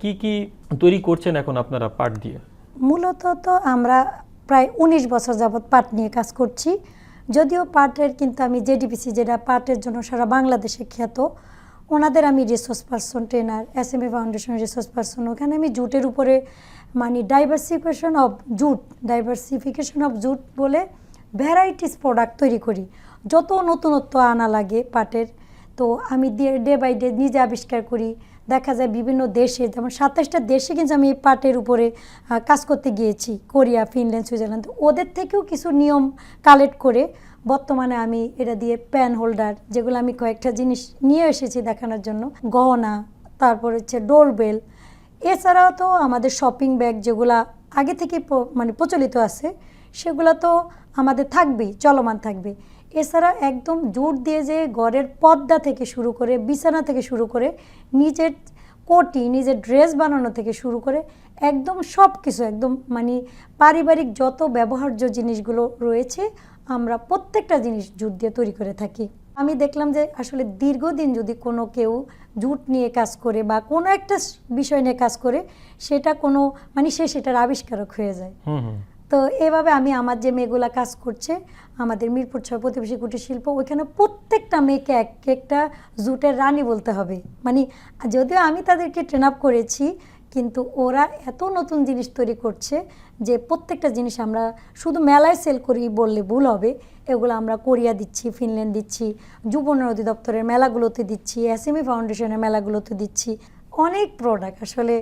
কি কি তৈরি করছেন এখন আপনারা পাট দিয়ে? মূলত তো আমরা প্রায় উনিশ বছর যাবৎ পাট নিয়ে কাজ করছি। যদিও পাটের কিন্তু আমি জেডিপিসি যেটা পাটের জন্য সারা বাংলাদেশে খ্যাত, ওনাদের আমি resource person trainer S M A foundation resource person ওখানে আমি জুটের উপরে মানে diversification of jute diversification of jute বলে ভ্যারাইটিস প্রোডাক্ট তৈরি করি। যত নতুনত্ব আনা লাগে পাটের তো আমি ডে বাই ডে নিজে আবিষ্কার করি। দেখা যায় বিভিন্ন দেশে, যেমন সাতাশটা দেশে কিন্তু আমি পাটের উপরে কাজ করতে গিয়েছি। Korea, Finland, Switzerland. ওদের থেকেও কিছু নিয়ম কালেক্ট করে বর্তমানে আমি এটা দিয়ে প্যান হোল্ডার যেগুলো আমি কয়েকটা জিনিস নিয়ে এসেছি দেখানোর জন্য। গহনা, তারপর হচ্ছে ডোরবেল এছাড়াও তো আমাদের শপিং ব্যাগ যেগুলা আগে থেকে মানে প্রচলিত আছে, সেগুলো তো আমাদের থাকবেই, চলমান থাকবে। এছাড়া একদম জোর দিয়ে যে ঘরের পর্দা থেকে শুরু করে, বিছানা থেকে শুরু করে, নিজের কোটি, নিজের ড্রেস বানানো থেকে শুরু করে, একদম সব কিছু একদম মানে পারিবারিক যত ব্যবহার্য জিনিসগুলো রয়েছে, আমরা প্রত্যেকটা জিনিস জুট দিয়ে তৈরি করে থাকি। আমি দেখলাম যে আসলে দীর্ঘদিন যদি কোনো কেউ জুট নিয়ে কাজ করে বা কোনো একটা বিষয় নিয়ে কাজ করে, সেটা কোনো মানে সে সেটার আবিষ্কারক হয়ে যায়। তো এভাবে আমি আমার যে মেয়েগুলা কাজ করছে, আমাদের মিরপুর ছয় প্রতিবেশী কুটির শিল্প, ওইখানে প্রত্যেকটা মেয়েকে এক একটা জুটের রানী বলতে হবে। মানে যদিও আমি তাদেরকে ট্রেন আপ করেছি, কিন্তু ওরা এত নতুন জিনিস তৈরি করছে যে প্রত্যেকটা জিনিস আমরা শুধু মেলায় সেল করি বললে ভুল হবে। এগুলো আমরা কোরিয়া দিচ্ছি, ফিনল্যান্ড দিচ্ছি, যুব উন্নয়ন অধিদপ্তরের মেলাগুলোতে দিচ্ছি এসএমই ফাউন্ডেশনের মেলাগুলোতে দিচ্ছি। অনেক প্রোডাক্ট আসলে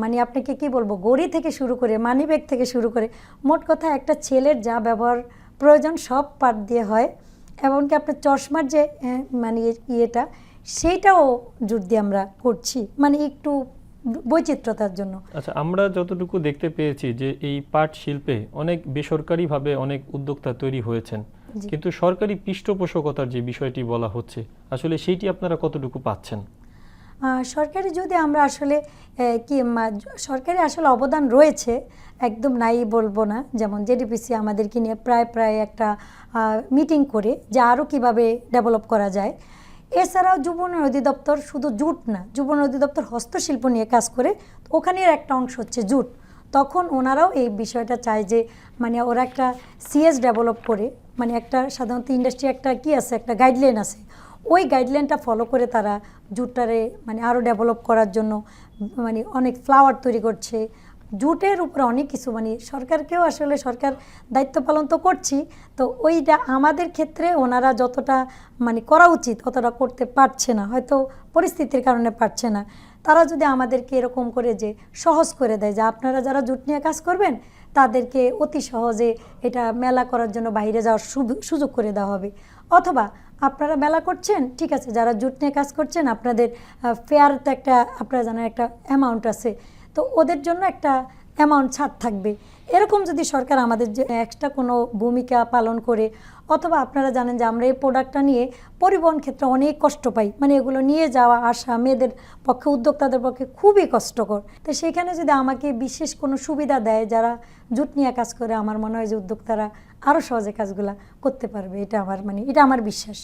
মানে আপনাকে কি বলব গড়ি থেকে শুরু করে মানি ব্যাগ থেকে শুরু করে মোট কথা একটা ছেলের যা ব্যবহার প্রয়োজন সব পাট দিয়ে হয়। এমনকি আপনার চশমার যে মানে ইয়েটা সেইটাও জুট দিয়ে আমরা করছি মানে একটু বৈচিত্র্যতার জন্য। আচ্ছা আমরা যতটুকু দেখতে পেয়েছি যে এই পাট শিল্পে অনেক বেসরকারিভাবে অনেক উদ্যোক্তা তৈরি হয়েছেন। কিন্তু সরকারি পৃষ্ঠপোষকতার যে বিষয়টি বলা হচ্ছে আসলে সেইটি আপনারা কতটুকু পাচ্ছেন? সরকারি যদি আমরা আসলে কি সরকারি আসলে অবদান রয়েছে, একদম নাই বলব না। যেমন জেডিপিসি আমাদেরকে নিয়ে প্রায় প্রায় একটা মিটিং করে যে আরও কীভাবে ডেভেলপ করা যায়। এছাড়াও যুব উন্নয়ন অধিদপ্তর শুধু জুট না, যুব উন্নয়ন অধিদপ্তর হস্তশিল্প নিয়ে কাজ করে ওখানের একটা অংশ হচ্ছে জুট। তখন ওনারাও এই বিষয়টা চায় যে মানে ওরা একটা সিএস ডেভেলপ করে মানে একটা সাধারণত ইন্ডাস্ট্রি একটা কি আছে, একটা গাইডলাইন আছে। ওই গাইডলাইনটা ফলো করে তারা জুটটারে মানে আরও ডেভেলপ করার জন্য মানে অনেক ফ্লাওয়ার তৈরি করছে। জুটের উপরে অনেক কিছু মানে সরকারকেও আসলে সরকার দায়িত্ব পালন তো করছি, তো ওইটা আমাদের ক্ষেত্রে ওনারা যতটা মানে করা উচিত অতটা করতে পারছে না, হয়তো পরিস্থিতির কারণে পারছে না। তারা যদি আমাদেরকে এরকম করে যে সহজ করে দেয় যে আপনারা যারা জুট নিয়ে কাজ করবেন তাদেরকে অতি সহজে এটা মেলা করার জন্য বাইরে যাওয়ার সুযোগ করে দেওয়া হবে। অথবা আপনারা মেলা করছেন, ঠিক আছে, যারা জুট নিয়ে কাজ করছেন, আপনাদের ফেয়ার তো একটা, আপনারা জানেন একটা অ্যামাউন্ট আছে। তো ওদের জন্য একটা অ্যামাউন্ট ছাড় থাকবে। এরকম যদি সরকার আমাদের যে এক্সট্রা কোনো ভূমিকা পালন করে, অথবা আপনারা জানেন যে আমরা এই প্রোডাক্টটা নিয়ে পরিবহন ক্ষেত্রে অনেক কষ্ট পাই। মানে এগুলো নিয়ে যাওয়া, আসা মেয়েদের পক্ষে, উদ্যোক্তাদের পক্ষে খুবই কষ্টকর। তো সেখানে যদি আমাকে বিশেষ কোনো সুবিধা দেয় যারা জুট নিয়ে কাজ করে, আমার মনে হয় যে উদ্যোক্তারা আরও সহজে কাজগুলা করতে পারবে। এটা আমার মানে এটা আমার বিশ্বাস।